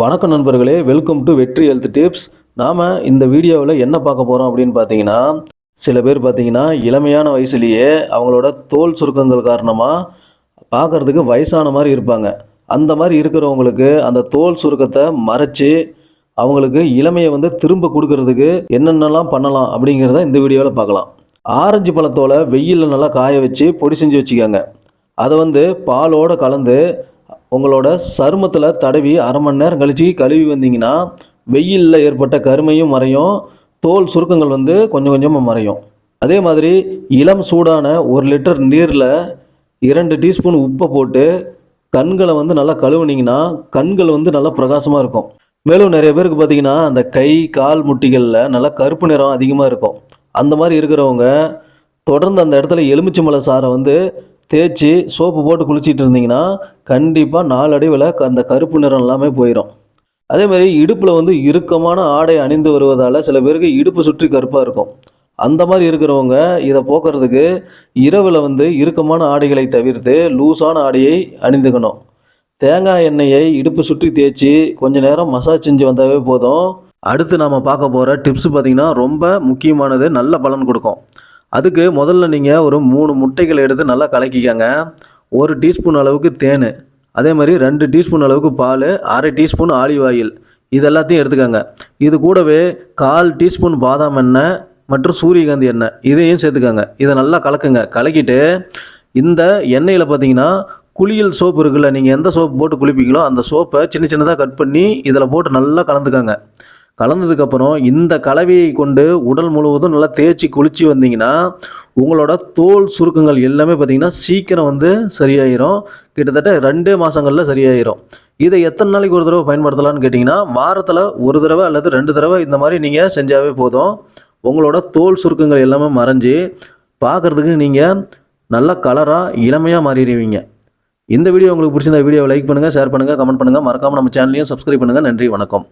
வணக்கம் நண்பர்களே welcome to Vetri health tips நாம் இந்த வீடியோவில் என்ன பார்க்க போகிறோம் அப்படின்னு பார்த்தீங்கன்னா சில பேர் பார்த்தீங்கன்னா இளமையான வயசுலேயே அவங்களோட தோல் சுருக்கங்கள் காரணமாக பார்க்குறதுக்கு வயசான மாதிரி இருப்பாங்க. அந்த மாதிரி இருக்கிறவங்களுக்கு அந்த தோல் சுருக்கத்தை மறைச்சி அவங்களுக்கு இளமையை வந்து திரும்ப கொடுக்கறதுக்கு என்னென்னலாம் பண்ணலாம் அப்படிங்கிறத இந்த வீடியோவில் பார்க்கலாம். ஆரஞ்சு பழத்தோலை வெயிலில் நல்லா காய வச்சு பொடி செஞ்சு வச்சுக்கோங்க. அதை வந்து பாலோடு கலந்து உங்களோட சருமத்தில் தடவி அரை மணி நேரம் கழித்து கழுவி வந்தீங்கன்னா வெயிலில் ஏற்பட்ட கருமையும் மறையும் தோல் சுருக்கங்கள் வந்து கொஞ்சம் கொஞ்சமாக மறையும். அதே மாதிரி இளம் சூடான ஒரு லிட்டர் நீரில் இரண்டு டீஸ்பூன் உப்பை போட்டு கண்களை வந்து நல்லா கழுவுனீங்கன்னா கண்கள் வந்து நல்லா பிரகாசமாக இருக்கும். மேலும் நிறைய பேருக்கு பார்த்தீங்கன்னா அந்த கை கால் முட்டிகளில் நல்லா கருப்பு நிறம் அதிகமாக இருக்கும். அந்த மாதிரி இருக்கிறவங்க தொடர்ந்து அந்த இடத்துல எலுமிச்சம்பழ சாறை வந்து தேய்ச்சி சோப்பு போட்டு குளிச்சிட்டு இருந்தீங்கன்னா கண்டிப்பாக நாளடைவில் அந்த கருப்பு நிறம் எல்லாமே போயிடும் அதேமாதிரி இடுப்பில் வந்து இறுக்கமான ஆடை அணிந்து வருவதால் சில பேருக்கு இடுப்பு சுற்றி கருப்பாக இருக்கும். அந்த மாதிரி இருக்கிறவங்க இதை போக்குறதுக்கு இரவில் வந்து இறுக்கமான ஆடைகளை தவிர்த்து லூஸான ஆடையை அணிந்துக்கணும். தேங்காய் எண்ணெயை இடுப்பு சுற்றி தேய்ச்சி கொஞ்ச நேரம் மசாஜ் செஞ்சு வந்தாவே போதும். அடுத்து நாம் பார்க்க போகிற டிப்ஸ் பார்த்திங்கன்னா ரொம்ப முக்கியமானது நல்ல பலன் கொடுக்கும். அதுக்கு முதல்ல நீங்கள் ஒரு மூணு முட்டைகள் எடுத்து நல்லா கலக்கிக்கங்க. ஒரு டீஸ்பூன் அளவுக்கு தேன் அதே மாதிரி ரெண்டு டீஸ்பூன் அளவுக்கு பால் அரை டீஸ்பூன் ஆலிவ் ஆயில் இது எல்லாத்தையும் எடுத்துக்கோங்க. இது கூடவே கால் டீஸ்பூன் பாதாம் எண்ணெய் மற்றும் சூரியகாந்தி எண்ணெய் இதையும் சேர்த்துக்கோங்க. இதை நல்லா கலக்குங்க. கலக்கிட்டு இந்த எண்ணெயில் பார்த்தீங்கன்னா குளியல் சோப்பு இருக்குல்ல நீங்கள் எந்த சோப்பு போட்டு குளிப்பீங்களோ அந்த சோப்பை சின்ன சின்னதாக கட் பண்ணி இதில் போட்டு நல்லா கலந்துக்கோங்க. கலந்ததுக்கப்புறம் இந்த கலவையை கொண்டு உடல் முழுவதும் நல்லா தேய்ச்சி குளித்து வந்தீங்கன்னா உங்களோட தோல் சுருக்கங்கள் எல்லாமே பார்த்தீங்கன்னா சீக்கிரம் வந்து சரியாயிரும். கிட்டத்தட்ட ரெண்டே மாதங்களில் சரியாயிரும். இதை எத்தனை நாளைக்கு ஒரு தடவை பயன்படுத்தலாம்னு கேட்டிங்கன்னா வாரத்தில் ஒரு தடவை அல்லது ரெண்டு தடவை இந்த மாதிரி நீங்கள் செஞ்சாவே போதும். உங்களோட தோல் சுருக்கங்கள் எல்லாமே மறைஞ்சு பார்க்குறதுக்கு நீங்கள் நல்ல கலராக இளமையாக மாறிடுவீங்க. இந்த வீடியோ உங்களுக்கு பிடிச்சிருந்த வீடியோவை லைக் பண்ணுங்கள் ஷேர் பண்ணுங்கள் கமெண்ட் பண்ணுங்கள் மறக்காமல் நம்ம சேனலையும் சப்ஸ்கிரைப் பண்ணுங்கள் நன்றி வணக்கம்.